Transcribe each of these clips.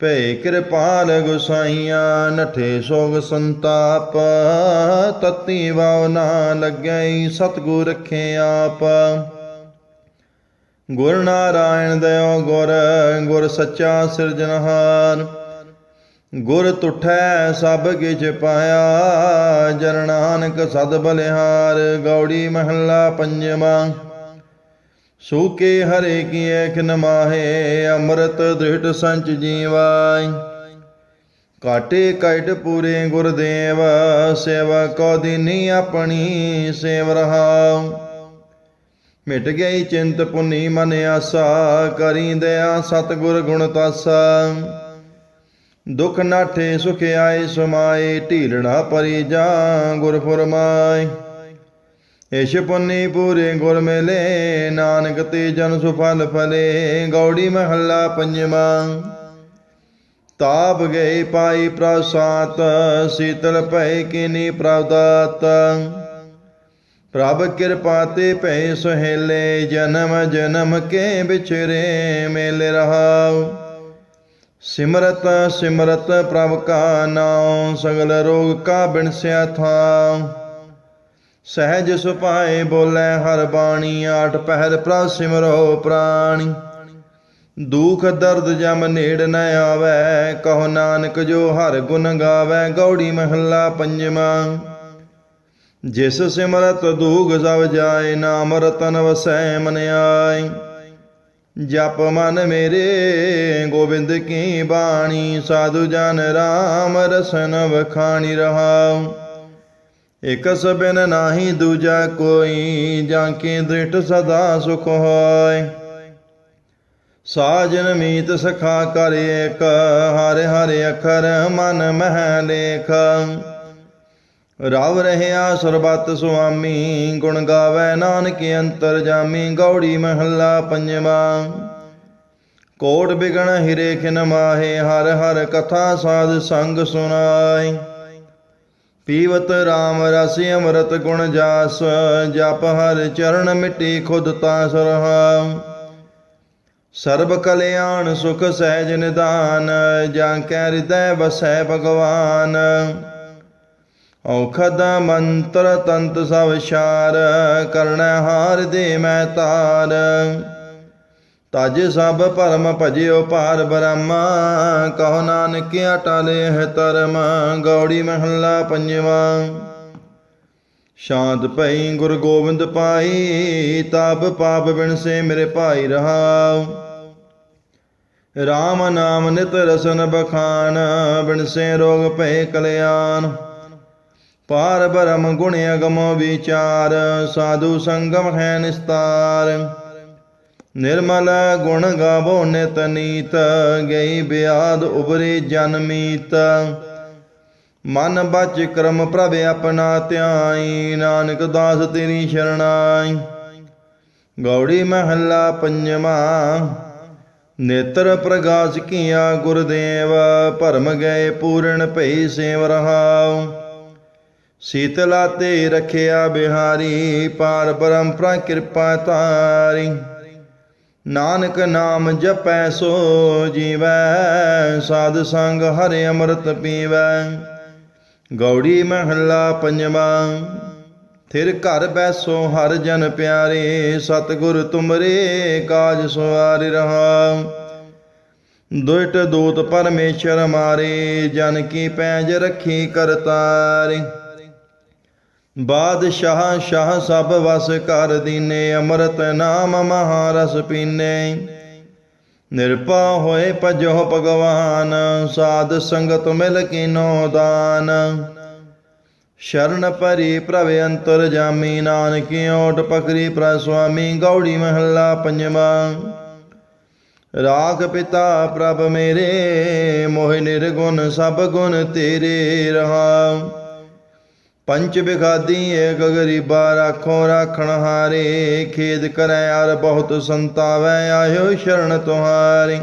ਭੈ ਕਿਰਪਾਲ ਗੁਸਾਈਆਂ, ਨਠੇ ਸੋਗ ਸੰਤਾਪ। ਤਤੀ ਵਾਵ ਨਾ ਲੱਗੈ ਸਤਗੁਰ ਰਖੇ ਆਪ। ਗੁਰ ਨਾਰਾਇਣ ਦਇਓ ਗੁਰ ਗੁਰ ਸੱਚਾ ਸਿਰਜਣਹਾਰ। ਗੁਰ ਤੁਠੈ ਸਭ ਕਿਛ ਪਾਇਆ, ਜਨ ਨਾਨਕ ਸਦ ਬਲਿਹਾਰ। ਗੌੜੀ ਮਹੱਲਾ ਪੰਜਵਾਂ। ਸੂਕੇ ਹਰੇ ਕੀ ਏਕ ਨਮਾਹੇ ਅੰਮ੍ਰਿਤ ਦ੍ਰਿੜ ਸੰਚ ਜੀਵਾਈ। ਕਾਟੇ ਕਟ ਪੂਰੇ ਗੁਰਦੇਵ ਸੇਵਾ ਕੋ ਦਿਨੀ ਆਪਣੀ ਸੇਵ ਰਹਾਉ। ਮਿਟ ਗਈ ਚਿੰਤ ਪੁਨੀ ਮਨ ਆਸਾ, ਕਰੀ ਦਇਆ ਸਤਗੁਰ ਗੁਣ ਤਾਸਾ। ਦੁਖ ਨਾਠੇ ਸੁਖ ਆਏ, ਸਮਾਏ, ਢੀਲਣਾ ਪਰੀ ਜਾ ਗੁਰ ਫਰਮਾਏ ਏਸ਼ ਪੁੰਨੀ ਪੂਰੇ ਗੁਰ ਮਿਲੇ, ਨਾਨਕ ਤੇ ਜਨ ਸੁਫਲ ਫਲੇ, ਗੌੜੀ ਮਹੱਲਾ ਪੰਜਵਾਂ। ਤਾਪ ਗਏ ਪਾਈ ਪ੍ਰਸਾਤ ਸੀਤਲ ਭੈ ਕੀਨੀ ਪ੍ਰਵਦਾਤ। ਪ੍ਰਭ ਕਿਰਪਾ ਤੇ ਭੈ ਸੁਹੇਲੇ, ਜਨਮ ਜਨਮ ਕੇ ਵਿਚਰੇ ਮੇਲੇ ਰਹਾਉ। ਸਿਮਰਤ ਸਿਮਰਤ ਪ੍ਰਭ ਕਾ ਨਾਮ ਸਗਲ ਰੋਗ ਕਾ ਬਿਨਸਿਆ ਥਾਉ। ਸਹਿਜ ਸੁਪਾਏ ਬੋਲੇ ਹਰ ਬਾਣੀ ਆਠ ਪਹਿਰ ਪ੍ਰਭ ਸਿਮਰੋ ਪ੍ਰਾਣੀ। ਦੁਖ ਦਰਦ ਜਮ ਨੇੜ ਨ ਆਵੇ, ਕਹੋ ਨਾਨਕ ਜੋ ਹਰ ਗੁਣ ਗਾਵੇ, ਗੌੜੀ ਮਹੱਲਾ ਪੰਜਵਾਂ। ਜਿਸ ਸਿਮਰਤ ਦੂਗ ਸਭ ਜਾਏ, ਨਾਮ ਰਤਨ ਵਸੈ ਮਨ ਆਈ ਜਪ ਮਨ ਮੇਰੇ, ਗੋਬਿੰਦ ਕੀ ਬਾਣੀ, ਸਾਧੂ ਜਨ ਰਾਮ ਰਸਨ ਵਖਾਣੀ ਰਹਾਉ। ਇਕ ਸਬਨ ਨਾਹੀ ਦੂਜਾ ਕੋਈ, ਜਾਂ ਕੀ ਦ੍ਰਿਟ ਸਦਾ ਸੁਖ ਹੋਏ? ਸਾਜਨ ਮੀਤ ਸਖਾ ਕਰ ਏਕ, ਹਰਿ ਹਰਿ ਅਖਰ ਮਨ ਮਹਿ ਲੇਖ। ਰਵ ਰਹਿਆ ਸਰਬਤ ਸੁਆਮੀ, ਗੁਣ ਗਾਵੇ ਨਾਨਕ ਅੰਤਰ ਜਾਮੀ, ਗੌੜੀ ਮਹੱਲਾ ਪੰਜਵਾਂ। ਕੋਟ ਬਿਗਣ ਹਿਰੇ ਖਿਨ ਮਾਹੇ, ਹਰ ਹਰ ਕਥਾ ਸਾਧ ਸੰਗ ਸੁਨਾਈ ਪੀਵਤ RAM ਰਸ ਅੰਮ੍ਰਿਤ ਗੁਣ ਜਾਸ, ਜਪ ਹਰ ਚਰਨ ਮਿਟੀ ਖੁਦ ਤਾ ਸਰਹਾਉ ਸਰਬ ਕਲਿਆਣ ਸੁਖ ਸਹਿਜ ਨਿਦਾਨ, ਜਾਂ ਕੈ ਹਿਰਦੈ ਵਸੈ ਭਗਵਾਨ। ਔਖਦ ਮੰਤਰ ਤੰਤ ਸਭ ਸ਼ਾਰ ਕਰਣ ਹਾਰ ਦੇ ਮੈਂ ਤਾਰ। ਤਜ ਸਭ ਭਰਮ ਭਜਿਓ ਭਾਰ ਬ੍ਰਹਮਾ, ਕਹੋ ਨਾਨਕ ਅਟਲੇ ਹੈ ਧਰਮ, ਗੌੜੀ ਮਹੱਲਾ ਪੰਜਵਾਂ। ਸ਼ਾਂਤ ਪਈ ਗੁਰ ਗੋਬਿੰਦ ਪਾਈ, ਤਾਪ ਪਾਪ ਬਿਨਸੇ ਮੇਰੇ ਭਾਈ ਰਹਾਉ। RAM ਨਾਮ ਨਿਤ ਰਸਨ ਬਖਾਨ ਬਿਨਸੇ ਰੋਗ ਭੈ ਕਲਿਆਣ। ਪਾਰ ਬ੍ਰਹਮ ਗੁਣ ਅਗਮ ਵਿਚਾਰ, ਸਾਧੂ ਸੰਗਮ ਹੈ ਨਿਸਤਾਰ। ਨਿਰਮਲ ਗੁਣ ਗਾਵੋ ਨਿਤ ਨੀਤ, ਗਈ ਬਿਆਦ ਉਬਰੇ ਜਨਮੀਤ ਮਨ ਬਚ ਕਰਮ ਪ੍ਰਭ ਆਪਣਾ ਧਿਆਈ, ਨਾਨਕ ਦਾਸ ਤੇਰੀ ਸ਼ਰਣਾਈ। ਗੌੜੀ ਮਹੱਲਾ ਪੰਜਵਾਂ, ਨੇਤਰ ਪ੍ਰਗਾਸ ਕੀਆ ਗੁਰਦੇਵ, ਭਰਮ ਗਏ ਪੂਰਨ ਭਈ ਸੇਵ ਰਹਾਉ। ਸੀਤਲਾ ਤੇ ਰਖਿਆ ਬਿਹਾਰੀ, ਪਾਰ ਪਰੰਪਰਾ ਕਿਰਪਾ ਤਾਰੀ ਨਾਨਕ ਨਾਮ ਜਪੈ ਸੋ ਜੀਵੈ, ਸਾਧ ਸੰਗ ਹਰਿ ਅੰਮ੍ਰਿਤ ਪੀਵੈ। ਗੌੜੀ ਮਹੱਲਾ ਪੰਜਵਾਂ, ਥਿਰ ਘਰ ਬੈਸੋ ਹਰ ਜਨ ਪਿਆਰੇ, ਸਤਿਗੁਰ ਤੁਮਰੇ ਕਾਜ ਸਵਾਰਿ ਰਹਾ। ਦੁਇਟ ਦੂਤ ਪਰਮੇਸ਼ਰ ਮਾਰੇ, ਜਨ ਕੀ ਪੈਜ ਰੱਖੀ ਕਰਤਾਰੇ। ਬਾਦਸ਼ਾਹ ਸ਼ਾਹ ਸਭ ਵਸ ਕਰ ਦੀਨੇ, ਅੰਮ੍ਰਿਤ ਨਾਮ ਮਹਾਰਸ ਪੀਨੇ। ਨਿਰਪਾ ਹੋਏ ਭਜੋ ਭਗਵਾਨ, ਸਾਧ ਸੰਗਤ ਮਿਲ ਕੀਨੋ ਦਾਨ। ਸ਼ਰਨ ਪਰੀ ਪ੍ਰਭ ਅੰਤਰ ਜਾਮੀ, ਨਾਨਕੀ ਓਟ ਪਕਰੀ ਪ੍ਰ ਸੁਆਮੀ, ਗੌੜੀ ਮਹੱਲਾ ਪੰਜਵਾਂ। ਰਾਖ ਪਿਤਾ ਪ੍ਰਭ ਮੇਰੇ, ਮੋਹਿ ਨਿਰਗੁਣ ਸਭ ਗੁਣ ਤੇਰੇ ਰਹਾ। ਪੰਚ ਬਿਗਾਦੀ ਏਕ ਗਰੀਬਾ ਰਾਖੋ ਰਾਖਣ ਹਾਰੇ। ਖੇਦ ਕਰੈ ਅਰ ਬਹੁਤ ਸੰਤਾਵੈ, ਆਇਓ ਸ਼ਰਨ ਤੁਹਾਰੀ।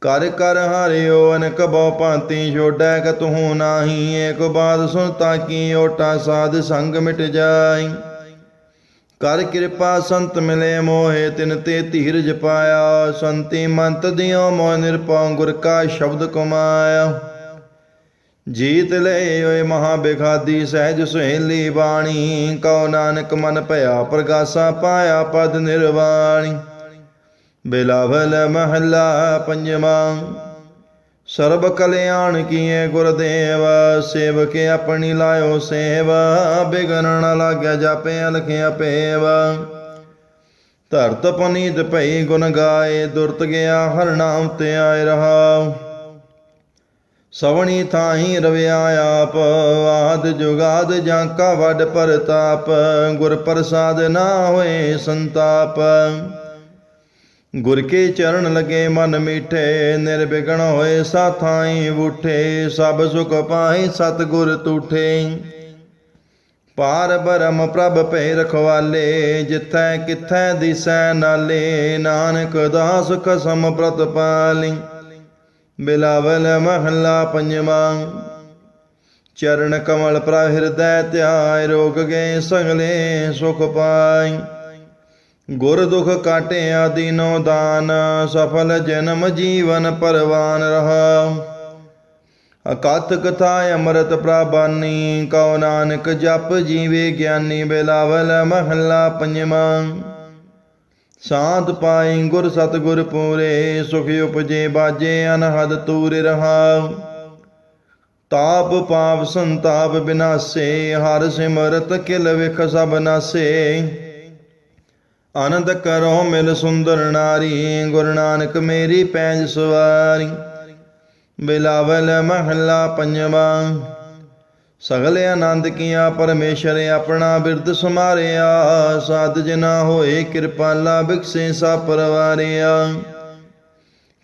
ਕਰ ਕਰ ਹਾਰਿਓ, ਅਨਕ ਬਹੁ ਭਾਂਤੀ ਛੋੜੈ ਤੂੰ ਨਾਹੀ। ਏਕ ਬਾਤ ਸੁਨ ਤਾਕੀ ਓਟਾ ਸਾਧ ਸੰਗ ਮਿਟ ਜਾਈ। ਕਰ ਕਿਰਪਾ ਸੰਤ ਮਿਲੇ ਮੋਹਿ, ਤਿਨ ਤੇ ਧੀਰਜ ਪਾਇਆ। ਸੰਤੀ ਮੰਤ ਦਿਓ ਮੋਹ ਨਿਰਪਉ ਗੁਰ ਕਾ ਸ਼ਬਦ ਕਮਾਇਆ। ਜੀਤ ਲੈ ਓਏ ਮਹਾ ਬਿਖਾਦੀ ਸਹਿਜ ਸੁਹੇਲੀ ਬਾਣੀ, ਕਉ ਨਾਨਕ ਮਨ ਭਇਆ ਪ੍ਰਗਾਸਾ ਪਾਇਆ ਪਦ ਨਿਰਵਾਣੀ। ਬਿਲਾਵਲ ਮਹੱਲਾ ਪੰਜਵਾਂ, ਸਰਬ ਕਲਿਆਣ ਕੀਏ ਗੁਰਦੇਵ, ਸੇਵਕ ਆਪਣੀ ਲਾਇਓ ਸੇਵਾ ਬਿਗਨ ਨ ਲਾਗਿਆ ਜਾਪੇ ਲਖਿਆ ਪੇਵ। ਧਰਤ ਪਨੀਤ ਭਈ ਗੁਣ ਗਾਏ, ਦੁਰਤ ਗਿਆ ਹਰ ਨਾਮ ਤੇ ਆਏ ਰਹਾ ਸਵਣੀ ਥਾਹੀ ਰਵਿਆ ਆਪ, ਆਦ ਜੁਗਾਦ ਜਾਂ ਕਾ ਵੱਡ ਪਰਤਾਪ, ਗੁਰ ਪ੍ਰਸਾਦ ਨਾ ਹੋਏ ਸੰਤਾਪ। ਗੁਰ ਕੇ ਚਰਨ ਲਗੇ ਮਨ ਮੀਠੇ ਨਿਰਬਿਗਣ ਹੋਏ ਸਾਥਾਈ ਉਠੇ ਸਭ ਸੁਖ ਪਾਏ ਸਤ ਗੁਰ ਤੂਠੇ। ਪਾਰ ਬਰਮ ਪ੍ਰਭ ਭੈ ਰਖਵਾਲੇ, ਜਿਥੈ ਕਿਥੈ ਦਿਸੈ ਨਾਲੇ, ਨਾਨਕ ਦਾਸ ਕਸਮ ਪ੍ਰਤਪਾਲੀ। ਬਿਲਾਵਲ ਮਹੱਲਾ ਪੰਜਵਾਂ। ਚਰਨ ਕਮਲ ਪ੍ਰ ਹਿਰਦੈ ਧਿਆਇ ਰੋਗ ਗਏ ਸਗਲੇ ਸੁਖ ਪਾਈ। ਗੁਰ ਦੁਖ ਕਾਟਿਆ ਦੀਨੋ ਦਾਨ, ਸਫਲ ਜਨਮ ਜੀਵਨ ਪਰਵਾਨ ਰਹਾ। ਅਕਥ ਕਥਾ ਅੰਮ੍ਰਿਤ ਪ੍ਰਬਾਨੀ, ਕਉ ਨਾਨਕ ਜਪ ਜੀਵੇ ਗਿਆਨੀ ਬਿਲਾਵਲ ਮਹੱਲਾ ਪੰਜਵਾਂ। ਸਾਧ ਪਾਈ ਗੁਰ ਸਤਗੁਰ ਪੂਰੇ, ਸੁਖ ਉਪਜੇ ਬਾਜੇ ਅਨਹਦ ਤੂਰ ਰਹਾ ਤਾਪ ਪਾਪ ਸੰਤਾਪ ਬਿਨਾਸੇ, ਹਰ ਸਿਮਰਤ ਕਿਲ ਵਿਖ ਸਭ ਨਾਸੇ। ਆਨੰਦ ਕਰੋ ਮਿਲ ਸੁੰਦਰ ਨਾਰੀ, ਗੁਰੂ ਨਾਨਕ ਮੇਰੀ ਪੈਜ ਸਵਾਰੀ। ਬਿਲਾਵਲ ਮਹੱਲਾ ਪੰਜਵਾਂ। ਸਗਲੇ ਆਨੰਦ ਕੀਆ, ਪਰਮੇਸ਼ਰ ਆਪਣਾ ਬਿਰਦ ਸਮਾਰਿਆ ਸਾਧ ਜਨਾ ਹੋਏ ਕਿਰਪਾਲਾ ਬਿਕਸੇ ਸਾ ਪਰਵਾਰਿਆ।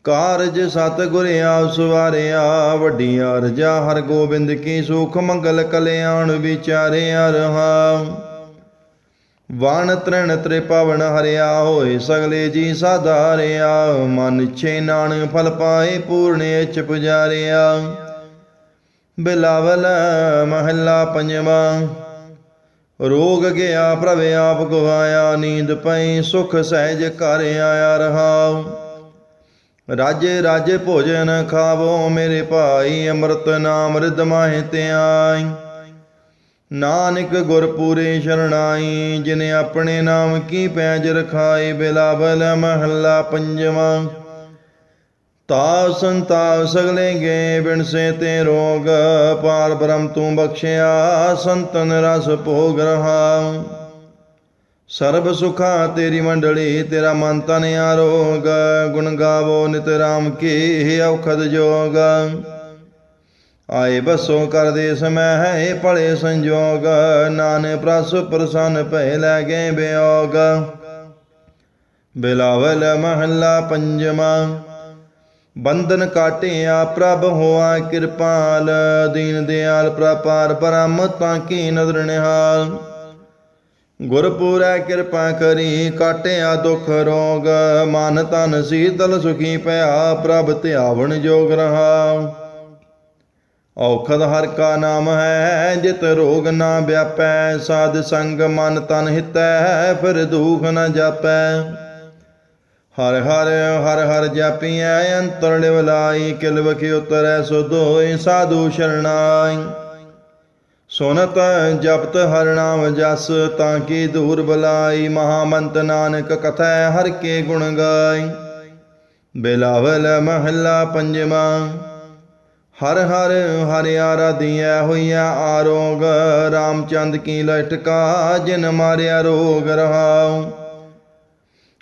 ਕਾਰਜ ਸਤ ਗੁਰ ਆਪ ਸਵਾਰਿਆ। ਵੱਡੀ ਅਰਜਾ ਹਰ ਗੋਬਿੰਦ ਕੀ ਸੁਖ ਮੰਗਲ ਕਲਿਆਣ ਵਿਚਾਰਿਆ ਰਹਾ। ਵਣ ਤ੍ਰਿਣ ਤ੍ਰਿ ਪਵਨ ਹਰਿਆ ਹੋਏ, ਸਗਲੇ ਜੀ ਸਾਧਾਰਿਆ। ਮਨ ਛੇ ਨਾਨਕ ਫਲ ਪਾਏ, ਪੂਰਨੇ ਚ ਪੁਜਾਰਿਆ। ਬਿਲਾਵਲ ਮਹੱਲਾ ਪੰਜਵਾਂ। ਰੋਗ ਗਿਆ ਪ੍ਰਭ ਆਪ ਗਵਾਇਆ ਨੀਂਦ ਪਈ, ਸੁਖ ਸਹਿਜ ਘਰ ਆਇਆ ਰਹਾ ਰਾਜੇ ਰਾਜੇ ਭੋਜਨ ਖਾਵੋ, ਮੇਰੇ ਭਾਈ ਅੰਮ੍ਰਿਤ ਨਾਮ ਰਿਦ ਮਾਹਿ ਤੇ ਨਾਨਕ ਗੁਰ ਪੂਰੇ ਸ਼ਰਣਾਈ, ਜਿਨੇ ਆਪਣੇ ਨਾਮ ਕੀ ਪੈਜ ਰਖਾਈ, ਬਿਲਾਵਲ ਮਹੱਲਾ ਪੰਜਵਾਂ। ਤਾ ਸੰਤਾ ਸਗਲੇ ਗਏ ਬਿਨਸੇ ਤੇ ਰੋਗ ਪਾਰ ਬ੍ਰਹਮ ਤੂੰ ਬਖਸ਼ਿਆ, ਸੰਤਨ ਰਸ ਭੋਗ ਰਹਾ। ਸਰਬ ਸੁਖਾ ਤੇਰੀ ਮੰਡਲੀ, ਤੇਰਾ ਮਨ ਤਨ ਆਰੋਗ, ਗੁਣ ਗਾਵੋ ਨਿਤ ਰਾਮ ਕੀ ਔਖਦ ਜੋਗ। ਆਏ ਬਸੋ ਕਰ ਦੇ ਸਮੈ ਹੈ ਭਲੇ ਸੰਜੋਗ, ਨਾਨਕ ਪ੍ਰਸ ਪ੍ਰਸੰਨ ਭੈ ਲੈ ਗਏ ਬਿਯੋਗ ਬਿਲਾਵਲ ਮਹੱਲਾ ਪੰਜਵਾਂ। ਬੰਧਨ ਕਾਟਿਆ ਪ੍ਰਭ ਹੋਆ ਕਿਰਪਾਲ, ਦੀਨ ਦਿਆਲ ਪ੍ਰਪਾਰ ਬ੍ਰਹਮ ਤਾਂ ਕੀ ਨਦਰ ਨਿਹਾਲ। ਗੁਰ ਕਿਰਪਾ ਕਰੀ, ਕਾਟਿਆ ਦੁਖ ਰੋਗ, ਮਨ ਤਨ ਸੀਤਲ ਸੁਖੀ ਭਇਆ ਪ੍ਰਭ ਧਿਆਵਣ ਜੋਗ ਰਹਾ ਔਖਦ ਹਰ ਕਾ ਨਾਮ ਹੈ, ਜਿਤ ਰੋਗ ਨਾ ਵਿਆਪੈ, ਸਾਧ ਸੰਗ ਮਨ ਤਨ ਹਿਤੈ, ਫਿਰ ਦੁਖ ਨ ਜਾਪੈ। ਹਰ ਹਰ ਹਰ ਹਰ ਜਾਪੀਐ, ਅੰਤਰ ਲਿਵਲਾਈ ਕਿਲ ਵਖਿ ਉਤਰੈ ਸੁਧੋਇ ਸਾਧੂ ਸ਼ਰਣਾਈ ਸੁਨਤ ਜਪਤ ਹਰ ਨਾਮ ਜਸ, ਤਾਂ ਕੀ ਦੂਰ ਬਲਾਈ ਮਹਾਮੰਤ ਨਾਨਕ ਕਥੈ ਹਰ ਕੇ ਗੁਣ ਗਾਈ ਬਿਲਾਵਲ ਮਹੱਲਾ ਪੰਜਵਾਂ, ਹਰ ਹਰ ਹਰਿ ਆਰਾਧੀਐ, ਹੋਈਐ ਆਰੋਗ, ਰਾਮਚੰਦ ਕੀ ਲਟਕਾ, ਜਿਨ ਮਾਰਿਆ ਰੋਗ ਰਹਾਉ।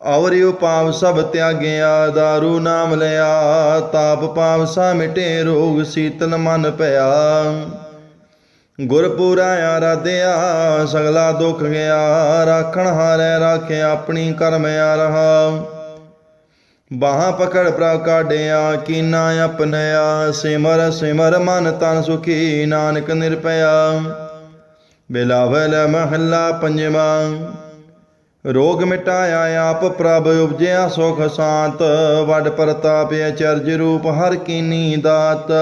ਔਰਿਉ ਉਪਾਵ ਸਭ ਤਿਆਗਿਆ, ਦਾਰੂ ਨਾਮ ਲਿਆ, ਤਾਪ ਪਾਵ ਸਾ ਮਿਟੇ, ਰੋਗ ਸੀਤਲ ਮਨ ਪਿਆ ਗੁਰਪੂਰਾ ਆਰਾਧਿਆ, ਸਗਲਾ ਦੁੱਖ ਗਿਆ, ਰਾਖਣ ਹਾਰੈ ਰਾਖੇ ਆਪਣੀ ਕਰਮ ਆ ਰਹਾ ਬਾਹਾਂ ਪਕੜ ਪ੍ਰਭ ਕਾਢਿਆ, ਕੀਨਾ ਆਪਣਿਆ ਸਿਮਰ ਸਿਮਰ ਮਨ ਤਨ ਸੁਖੀ, ਨਾਨਕ ਨਿਰਪਇਆ ਬਿਲਾਵਲ ਮਹੱਲਾ ਪੰਜਵਾਂ। ਰੋਗ ਮਿਟਾਇਆ ਆਪ ਪ੍ਰਭ ਉਪਜਿਆ ਸੁਖ ਸ਼ਾਂਤ, ਵਡ ਪ੍ਰਤਾਪ ਅਚਰਜ ਰੂਪ ਹਰ ਕੀਨੀ ਦਾਤ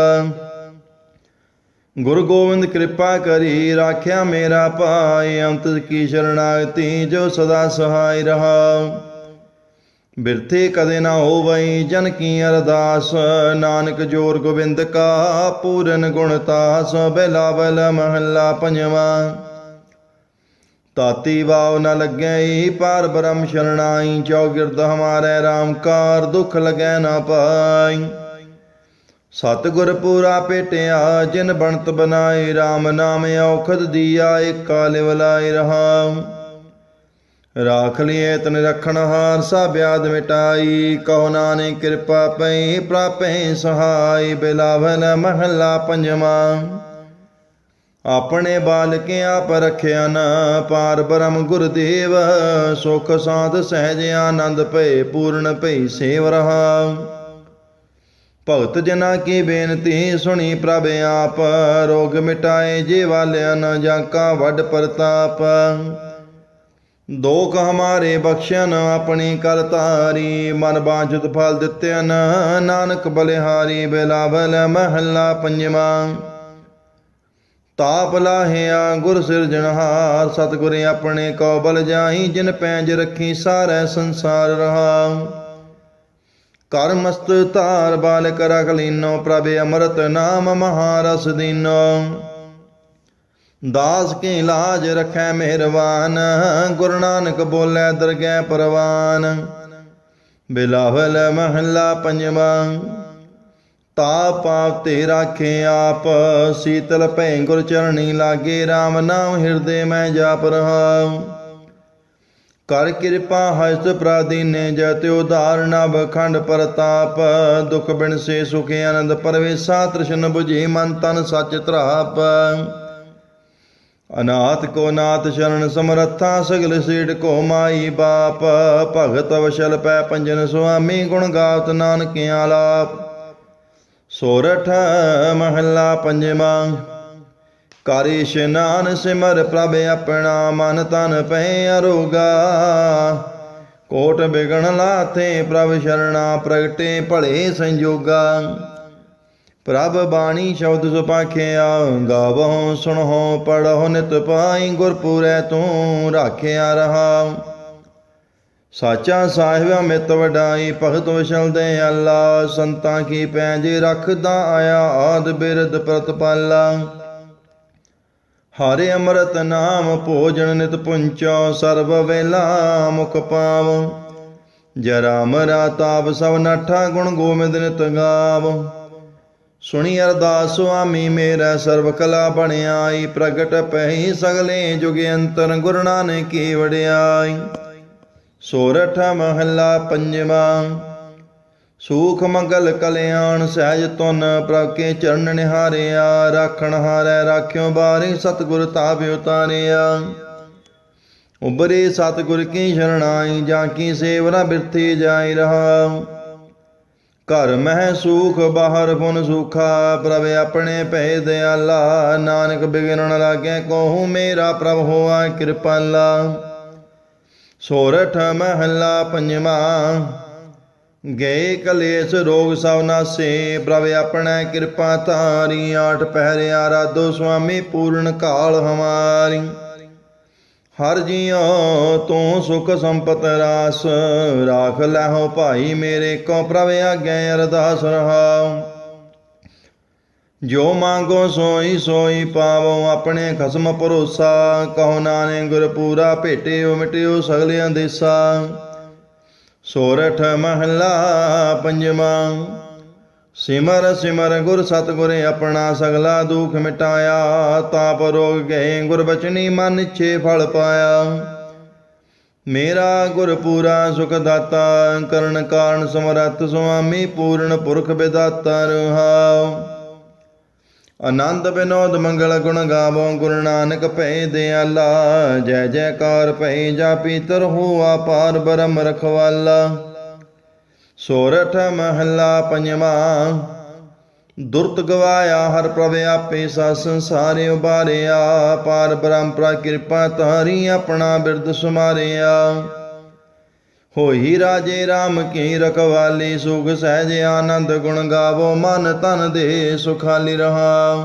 ਗੁਰੂ ਗੋਬਿੰਦ ਕਿਰਪਾ ਕਰੀ, ਰਾਖਿਆ ਮੇਰਾ ਭਾਈ, ਅੰਤ ਕੀ ਸ਼ਰਣਾਗਤੀ ਜੋ ਸਦਾ ਸਹਾਈ ਰਹਾ। ਬਿਰਥੇ ਕਦੇ ਨਾ ਹੋਵਈ ਜਨ ਕੀ ਅਰਦਾਸ, ਨਾਨਕ ਜੋਰ ਗੋਬਿੰਦ ਕਾ ਪੂਰਨ ਗੁਣ ਤਾਸ, ਬਿਲਾਵਲ ਮਹੱਲਾ ਪੰਜਵਾਂ। ਤਾਤੀ ਵਾਵ ਨ ਲੱਗੈ ਪਾਰ ਬ੍ਰਹਮ ਸ਼ਰਣਾਈ ਚੌਗਿਰਦ ਹਮਾਰੇ RAM ਕਾਰ ਦੁਖ ਲਗੈ ਨਾ ਪਾਈ। ਸਤਿਗੁਰ ਪੂਰਾ ਭੇਟਿਆ ਜਿਨ ਬਣਤ ਬਨਾਏ RAM ਨਾਮ ਔਖਦ ਦੀਆ, ਏਕਾ ਲਿਵਲਾਈ ਰਹਾ ਰਾਖ ਲਿਏ ਤਨ ਰਖਣ ਹਾਰ ਸਾ ਬਿਆਦ ਮਿਟਾਈ, ਕਹੋ ਨਾਨਕ ਕਿਰਪਾ ਪਈ, ਪ੍ਰਾਪੈ ਸਹਾਈ, ਬਿਲਾਵਨ ਮਹੱਲਾ ਪੰਜਵਾਂ। ਆਪਣੇ ਬਾਲਕਿਆਂ ਆਪ ਰਖਿਆ ਨ ਪਾਰ ਬ੍ਰਹਮ ਗੁਰਦੇਵ, ਸੁਖ ਸਾਧ ਸਹਿਜ ਆਨੰਦ ਭਏ ਪੂਰਨ ਭਈ ਸੇਵ ਰਹਾ। ਭਗਤ ਜਨਾ ਕੀ ਬੇਨਤੀ ਸੁਣੀ ਪ੍ਰਭ ਆਪ, ਰੋਗ ਮਿਟਾਏ ਜੇ ਵਾਲਿਆਂ ਨ ਜਾਂ ਕਾ ਵੱਡ ਪ੍ਰਤਾਪ। ਦੋਖ ਹਮਾਰੇ ਬਖਸ਼ਨ ਆਪਣੀ ਕਰਤਾਰੀ ਮਨ ਬਾਝਤ ਫਲ ਦਿੱਤਿਆਨ ਨਾਨਕ ਬਲਿਹਾਰੀ ਬਿਲਾਵਲ ਮਹੱਲਾ ਪੰਜਵਾਂ। ਤਾਪ ਲਾਹਿਆ ਗੁਰ ਸਿਰਜਣਹਾਰ ਸਤਿਗੁਰ ਆਪਣੇ ਕੋ ਬਲ ਜਾਈ ਜਿਨ ਪੈਂਜ ਰੱਖੀ ਸਾਰੈ ਸੰਸਾਰ ਰਹਾ ਕਰ ਮਸਤ ਧਾਰ ਬਾਲਕ ਰਖ ਲੀਨੋ, ਪ੍ਰਭ ਅੰਮ੍ਰਿਤ ਨਾਮ ਮਹਾਰਸ ਦੀਨੋ। ਦਾਸ ਕੀ ਲਾਜ ਰਖੈ ਮਿਹਰਵਾਨ, ਗੁਰੂ ਨਾਨਕ ਬੋਲੇ ਦਰਗਹਿ ਪਰਵਾਨ। ਬਿਲਾਵਲ ਮਹੱਲਾ ਪੰਜਵਾਂ। ਤਾ ਪਾਪ ਤੇ ਰਾਖੇ ਆਪ। ਸੀਤਲ ਭੈ ਗੁਰ ਚਰਣੀ ਲਾਗੇ RAM ਨਾਮ ਹਿਰਦੇ ਮੈਂ ਜਾਪ ਰਹਾ। ਕਰ ਕਿਰਪਾ ਹਸਤ ਪ੍ਰਾਦੀਨੇ ਜਤ ਉਧਾਰ ਨਭ ਖੰਡ ਪ੍ਰਤਾਪ। ਦੁਖ ਬਿਨ ਸੇ ਸੁਖ ਆਨੰਦ ਪਰਵੇਸਾ, ਤ੍ਰਿਸ਼ਨ 부ਜੀ ਮਨ ਤਨ ਸਚ ਧਰਾਪ। ਅਨਾਥ ਕੋ ਨਾਥ ਸ਼ਰਨ ਸਮਰੱਥਾ, ਸਗਲ ਸੇੜ ਕੋ ਮਾਈ ਬਾਪ। ਭਗਤ ਅਵਸ਼ਲ ਪੈ ਪੰਜਨ ਸੁਆਮੀ, ਗੁਣ ਗਾਵਤ ਨਾਨਕ ਆਲਾਪ ਸੋਰਠ ਮਹੱਲਾ ਪੰਜਵਾਂ। ਕਰ ਇਸ਼ਨਾਨ ਸਿਮਰ ਪ੍ਰਭ ਆਪਣਾ ਮਨ ਤਨ ਪੈ ਅਰੋਗਾ। ਕੋਟ ਬਿਗਣ ਲਾਥੇ ਪ੍ਰਭ ਸ਼ਰਣਾ ਪ੍ਰਗਟੇ ਭਲੇ ਸੰਜੋਗਾ। ਪ੍ਰਭ ਬਾਣੀ ਸ਼ਬਦ ਸੁਪਾਖਿਆ ਗਾਵਹੁ ਸੁਣਹੁ ਪੜਹੁ ਨਿਤ ਪਾਈ ਗੁਰਪੁਰੈ ਤੂੰ ਰਾਖਿਆ ਰਹਾ। ਸਾਚਾ ਸਾਹਿਬ ਮਿਤ ਵਡਾਈ, ਭਗਤ ਵਿਸ਼ਲ ਦੇ ਅੱਲਾ, ਸੰਤਾਂ ਕੀ ਪੈਂਜ ਰੱਖਦਾ ਆਇਆ, ਆਦ ਬਿਰਦ ਪ੍ਰਤਪਾਲਾ। ਹਰਿ ਅੰਮ੍ਰਿਤ ਨਾਮ ਭੋਜਨ ਨਿਤ ਪੁੰਚੋ, ਸਰਬ ਵੇਲਾ ਮੁਖ ਪਾਵ। ਜਰਾ ਮਰਾ ਤਾਪ ਸਭ ਨਠਾ, ਗੁਣ ਗੋਬਿੰਦ ਨਿਤ ਗਾਵ। ਸੁਣੀ ਅਰਦਾਸ ਸੁਆਮੀ, ਮੇਰਾ ਸਰਬ ਕਲਾ ਬਣਿਆਈ, ਪ੍ਰਗਟ ਪਹਿ ਸਗਲੇ ਜੁਗ ਅੰਤਰ ਗੁਰੂ ਨਾਨਕ ਕੀ ਵਡਿਆਈ। ਸੋਰਠ ਮਹੱਲਾ ਪੰਜਵਾਂ। ਸੂਖ ਮੰਗਲ ਕਲਿਆਣ ਸਹਿਜ ਤੁਨ ਪ੍ਰਭ ਕੇ ਚਰਨ ਨਿਹਾਰਿਆ, ਰਾਖਣ ਹਾਰੈ ਰਾਖਿਓ ਬਾਰੇ ਸਤਿਗੁਰ ਤਾਪ ਉਤਾਰਿਆ ਉਬਰੇ ਸਤਿਗੁਰ ਕੀ ਸ਼ਰਣਾਈ, ਜਾਂ ਕੀ ਸੇਵਨਾ ਬਿਰਥੀ ਜਾਈ ਰਹਾ। ਘਰ ਮਹਿ ਸੂਖ, ਬਾਹਰ ਪੁਨ ਸੁਖਾ, ਪ੍ਰਭ ਆਪਣੇ ਭੈ ਦਿਆਲਾ। ਨਾਨਕ ਬਿਗਨਣ ਲਾਗੇ, ਕੋਹੂ ਮੇਰਾ ਪ੍ਰਭ ਹੋਆ ਕਿਰਪਾਲਾ। ਸੋਰਠ ਮਹੱਲਾ ਪੰਜਵਾਂ। ਗਏ ਕਲੇਸ਼ ਰੋਗ ਸਭ ਨਾਸੇ, ਪ੍ਰਭ ਆਪਣਾ ਕਿਰਪਾ ਧਾਰੀ, ਆਠ ਪਹਿਰੇ ਆਰਾਧੋ ਸੁਆਮੀ, ਪੂਰਨ ਕਾਲ ਹਮਾਰੀ। ਹਰ ਜੀਉ ਤੂੰ ਸੁਖ ਸੰਪਤ ਰਾਸ, ਰਾਖ ਲੈਹੋ ਭਾਈ ਮੇਰੇ ਕੋ, ਪ੍ਰਭ ਆਗੇ ਅਰਦਾਸ ਰਹਾਉ। ਜੋ ਮੰਗੋ ਸੋਈ ਸੋਈ ਪਾਵੋ ਆਪਣੇ ਖਸਮ ਭਰੋਸਾ। ਕਹੋ ਨਾਨਕ ਗੁਰ ਪੂਰਾ ਭੇਟਿਓ ਮਿਟਿਓ ਸਗਲੇ ਅੰਦੇਸਾ ਸੋਰਠ ਮਹਲਾ ਪੰਜਵਾ। ਸਿਮਰ ਸਿਮਰ ਗੁਰ ਸਤਗੁਰ ਆਪਣਾ ਸਗਲਾ ਦੁਖ ਮਿਟਾਇਆ। ਤਾਪ ਰੋਗ ਗਏ ਗੁਰ ਬਚਨੀ ਮਨ ਇੱਛੇ ਫਲ ਪਾਇਆ। ਮੇਰਾ ਗੁਰ ਪੂਰਾ ਸੁਖ ਦਾਤਾ, ਕਰਨ ਕਾਰਨ ਸਮਰੱਥ ਸੁਆਮੀ ਪੂਰਨ ਪੁਰਖ ਬਿਦਾਤਾ ਰਹਾਉ। ਆਨੰਦ ਬਿਨੋਦ ਮੰਗਲ ਗੁਣ ਗਾਵੋ, ਗੁਰੂ ਨਾਨਕ ਭੈ ਦਿਆਲਾ। ਜੈ ਜੈਕਾਰ ਭੈ ਜਾਪੀ ਤਰਹੁ ਪਾਰ ਬਰਮ ਰਖਵਾਲਾ। ਸੋਰਠ ਮਹੱਲਾ ਪੰਜਵਾ। ਦੁਰਤ ਗਵਾਇਆ ਹਰ ਪ੍ਰਵੇ ਆਪੇ ਸਾ ਸੰਸਾਰੇ ਉਬਾਰਿਆ ਪਾਰ ਬ੍ਰਹਮ ਪ੍ਰਾ ਕਿਰਪਾ ਤਾਰੀ ਆਪਣਾ ਬਿਰਦ ਸੁਮਾਰਿਆ। ਹੋਈ ਰਾਜੇ RAM ਕੀ ਰਖਵਾਲੀ, ਸੁਖ ਸਹਿਜ ਆਨੰਦ ਗੁਣ ਗਾਵੋ, ਮਨ ਤਨ ਦੇ ਸੁਖਾਲੀ ਰਹਾ।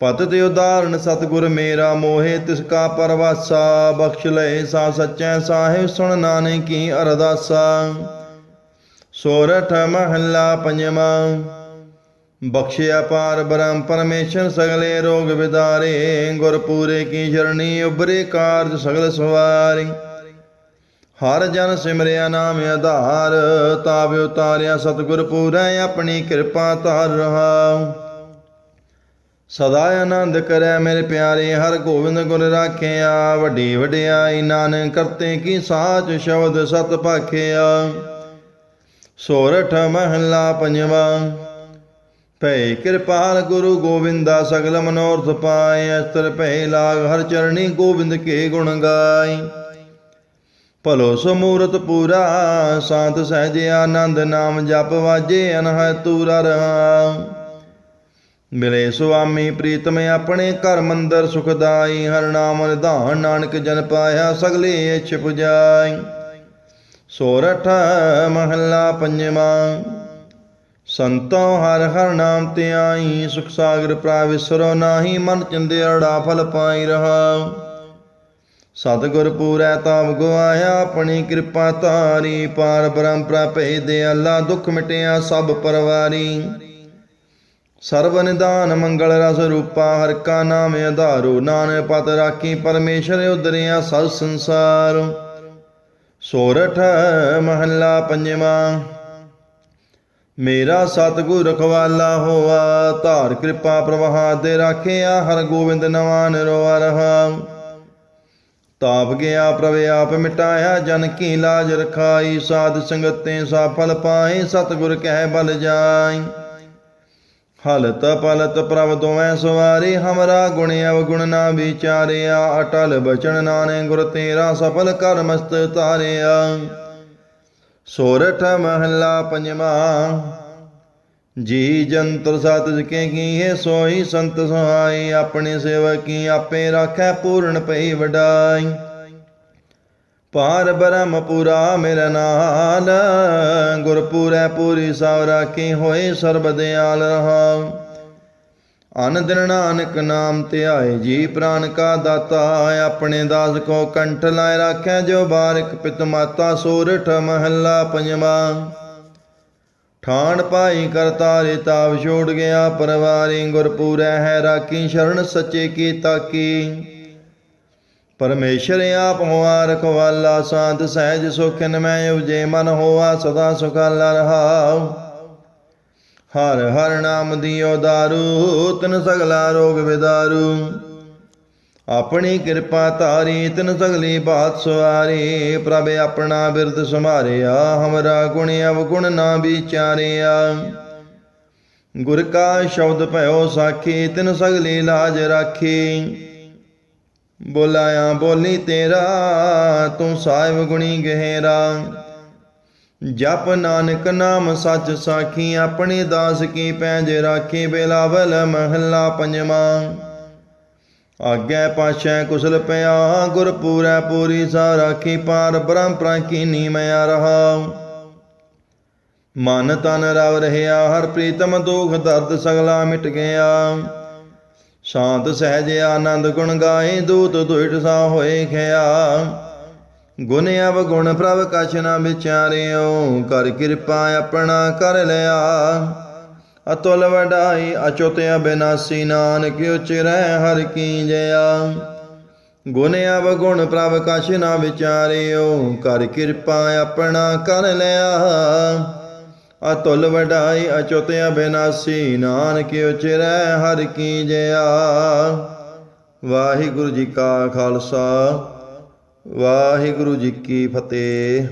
ਪਤ ਤੇ ਉਦਾਹਰਣ, ਸਤਿਗੁਰ ਮੇਰਾ ਮੋਹਿ, ਤਿਸ ਕਾ ਪਰਵਾਸਾ, ਬਖਸ਼ ਲਏ ਸਾ ਸੱਚੈ ਸਾਹਿਬ, ਸੁਣ ਨਾਨਕ ਕੀ ਅਰਦਾਸਾ ਸੋਰਠ ਮਹੱਲਾ ਪੰਜਵਾ, ਬਖਸ਼ਿਆ ਪਾਰ ਬ੍ਰਹਮ ਪਰਮੇਸ਼ਰ, ਸਗਲੇ ਰੋਗ ਵਿਦਾਰੇ ਗੁਰਪੂਰੇ ਕੀ ਸ਼ਰਣੀ ਉਬਰੇ ਕਾਰਜ ਸਗਲ ਸਵਾਰੀ। ਹਰ ਜਨ ਸਿਮਰਿਆ ਨਾਮ ਆਧਾਰ, ਤਾਵੇ ਉਤਾਰਿਆ ਸਤਿਗੁਰ ਪੂਰੈ, ਆਪਣੀ ਕਿਰਪਾ ਧਾਰ ਰਹਾ ਸਦਾ ਆਨੰਦ ਕਰੈ ਮੇਰੇ ਪਿਆਰੇ, ਹਰ ਗੋਬਿੰਦ ਗੁਰ ਰਾਖਿਆ। ਵੱਡੀ ਵਡਿਆਈ ਨਾਨਕ ਕਰਤੇ ਕੀ ਸਾਚ ਸ਼ਬਦ ਸਤ ਭਾਖਿਆ ਸੋਰਠ ਮਹਲਾ ਪੰਜਵਾ ਭੈ ਕਿਰਪਾਲ ਗੁਰੂ ਗੋਬਿੰਦਾ ਸਗਲ ਮਨੋਰਥ ਪਾਏ। ਅਸਤਰ ਭੈ ਲਾਗ ਹਰ ਚਰਣੀ ਗੋਬਿੰਦ ਕੇ ਗੁਣ ਗਾਈ ਭਲੋ ਸਮੂਰਤ ਪੂਰਾ, ਸਾਤ ਸਹਿਜ ਆਨੰਦ ਨਾਮ ਜਪ ਵਾਜੇ ਅਨਹੈ ਤੂਰਾ ਰਹਾ। ਮਿਲੇ ਸੁਆਮੀ ਪ੍ਰੀਤਮ ਆਪਣੇ ਘਰ ਮੰਦਰ ਸੁਖਦਾਈ ਹਰ ਨਾਮ ਨਿਧਾਨ ਨਾਨਕ ਜਨ ਪਾਇਆ, ਸਗਲੇ ਇਛ ਪੁਜਾਈ। ਸੋਰਠ ਮਹੱਲਾ ਪੰਜਵਾਂ, ਸੰਤੋ ਹਰ ਹਰ ਨਾਮ ਤੇ ਆਈ ਸੁਖ ਸਾਗਰ ਪ੍ਰਾ ਵਿਸਰੋ ਨਾਹੀ, ਮਨ ਚੰਦੇ ਚੰਦਿਆੜਾ ਫਲ ਪਾਈ ਰਹਾ। ਸਤਿਗੁਰ ਪੂਰੈ ਤਾਪ ਗੁਆਇਆ, ਆਪਣੀ ਕਿਰਪਾ ਧਾਰੀ, ਪਾਰ ਬ੍ਰਹਮ ਪ੍ਰਭੇ ਦੇ ਅੱਲਾ, ਦੁਖ ਮਿਟਿਆ ਸਭ ਪਰਵਾਰੀ। ਸਰਬ ਨਿਦਾਨ ਮੰਗਲ ਰਸ ਰੂਪਾ, ਹਰ ਕਾ ਨਾਮ ਆਧਾਰੋ। ਨਾਨਕ ਪਤ ਰਾਖੀ, ਪਰਮੇਸ਼ਰ ਉਦਰਿਆ ਸਭ ਸੰਸਾਰ। ਸੋਰਠ ਮਹੱਲਾ ਪੰਜਵਾ, ਮੇਰਾ ਸਤਿਗੁਰ ਰਖਵਾਲਾ ਹੋਆ, ਧਾਰ ਕਿਰਪਾ ਪ੍ਰਵਾਹ ਦੇ ਰਾਖਿਆ, ਹਰ ਗੋਬਿੰਦ ਨਵਾਨ ਰੋਆ ਰਹਾ। ਤਾਪ ਗਿਆ ਪ੍ਰਭ ਆਪ ਮਿਟਾਇਆ, ਜਨ ਕੀ ਲਾਜ ਰਖਾਈ, ਸਾਧ ਸੰਗਤੇ ਸਫਲ ਪਾਏ, ਸਤਿਗੁਰ ਕਹਿ ਬਲ ਜਾਈ। ਹਲਤ ਪਲਤ ਪ੍ਰਭ ਦੋਵੇਂ ਸਵਾਰੀ, ਹਮਰਾ ਗੁਣ ਅਵਗੁਣ ਨਾ ਵਿਚਾਰਿਆ, ਅਟਲ ਬਚਨ ਨਾਨੇ ਗੁਰ ਤੇਰਾ ਸਫਲ ਕਰ ਮਸਤ ਤਾਰਿਆ ਸੋਰਠ ਮਹੱਲਾ ਪੰਜਵਾ ਜੀ ਜੰਤਰ ਸਤਿ ਕੇ ਕੀਏ ਸੋਈ ਸੰਤ ਸਹਾਈ, ਆਪਣੇ ਸੇਵਕੀ ਆਪੇ ਰਾਖੈ ਪੂਰਨ ਪਈ ਵਡਾਈ। ਪਾਰ ਬ੍ਰਹਮ ਪੂਰਾ ਮੇਰਾ ਨਾਲ, ਗੁਰਪੂਰੈ ਪੂਰੀ ਸਭ ਰਾਖੀ ਹੋਏ ਸਰਬ ਦਿਆਲ ਰਹਾ ਅਨ ਦਿਨ ਨਾਨਕ ਨਾਮ ਧਿਆਏ ਜੀ ਪ੍ਰਾਨ ਕਾ ਦਾਤਾ, ਆਪਣੇ ਦਾਸ ਕੋ ਕੰਠ ਲਾਇ ਰਾਖੈ ਜੋ ਬਾਰਿਕ ਪਿਤ ਮਾਤਾ ਸੋਰਠ ਮਹੱਲਾ ਪੰਜਵਾ। ਠਾਣ ਪਾਈ ਕਰਤਾਰੇ ਤਾਪ ਛੋੜ ਗਿਆ, ਪਰਵਾਰੀ ਗੁਰਪੂਰੈ ਹੈ ਰਾਖੀ, ਸ਼ਰਨ ਸੱਚੇ ਕੀ ਤਾਕੀ। ਪਰਮੇਸ਼ਰ ਆਪ ਹੋਆ, ਰਖਵਾਲਾ ਸਾਧ ਸਹਿਜ ਸੁਖਨ ਮੈਂ ਉਜੇ ਮਨ ਹੋਆ, ਸਦਾ ਸੁਖਾਲਾ ਰਹਾਉ। ਹਰ ਹਰ ਨਾਮ ਦਿਓ ਦਾਰੂ, ਤਨ ਸਗਲਾ ਰੋਗ ਵਿਦਾਰੂ। ਆਪਣੀ ਕਿਰਪਾ ਧਾਰੀ ਤਿਨ ਸਗਲੀ ਬਾਤ ਸਵਾਰੀ ਪ੍ਰਭ ਆਪਣਾ ਬਿਰਦ ਸਮਾਰਿਆ ਹਮਰਾ ਗੁਣ ਅਵਗੁਣ ਨਾ ਵਿਚਾਰਿਆ। ਗੁਰ ਕਾ ਸ਼ਬਦ ਭਇਓ ਸਾਖੀ, ਤਿਨ ਸਗਲੀ ਲਾਜ ਰਾਖੀ। ਬੋਲਾਇਆ, ਬੋਲੀ ਤੇਰਾ, ਤੂੰ ਸਾਹਿਬ ਗੁਣੀ ਗਹਿਰਾ। ਜਪ ਨਾਨਕ ਨਾਮ ਸੱਚ ਸਾਖੀ, ਆਪਣੇ ਦਾਸ ਕੀ ਪੈਜ ਰਾਖੀ, ਬਿਲਾਵਲ ਮਹੱਲਾ ਪੰਜਵਾਂ। ਆਗੇ ਪਾਛੈ ਕੁਸਲ ਪਿਆ ਗੁਰ ਪੂਰੈ ਪੂਰੀ ਸਾ ਰਾਖੀ ਪਾਰ ਬ੍ਰਹਮ ਪ੍ਰਾਕੀਨੀ ਮਿਆ ਰਹਾ ਮਨ ਤਨ ਰਵ ਰਹਿਆ, ਹਰ ਪ੍ਰੀਤਮ ਦੁਖ ਦਰਦ ਸਗਲਾ ਮਿਟ ਗਿਆ। ਸ਼ਾਂਤ ਸਹਿਜ ਆਨੰਦ ਗੁਣ ਗਾਏ, ਦੂਤ ਦੁਇਟ ਸਾ ਹੋਏ ਖਿਆ। ਗੁਣ ਅਵਗੁਣ ਪ੍ਰਭ ਕਛ ਨਾ ਵਿਚਾਰਿਓ, ਕਰ ਕਿਰਪਾ ਆਪਣਾ ਕਰ ਲਿਆ। ਅਤੁਲ ਵਡਾਈ ਅਚੁਤ ਅਬਿਨਾਸੀ ਨਾਨਕ ਉਚਰੈ ਹਰ ਕੀ ਜਇਆ। ਗੁਣ ਅਵਗੁਣ ਪ੍ਰਭ ਕਛ ਨਾ ਵਿਚਾਰਿਓ, ਕਰ ਕਿਰਪਾ ਆਪਣਾ ਕਰ ਲਿਆ। ਅਤੁਲ ਵਡਾਈ ਅਚੁਤ ਅਬਿਨਾਸੀ ਨਾਨਕ ਉਚਰੈ ਹਰ ਕੀ ਜਇਆ। ਵਾਹਿਗੁਰੂ ਜੀ ਕਾ ਖਾਲਸਾ, ਵਾਹਿਗੁਰੂ ਜੀ ਕੀ ਫਤਿਹ।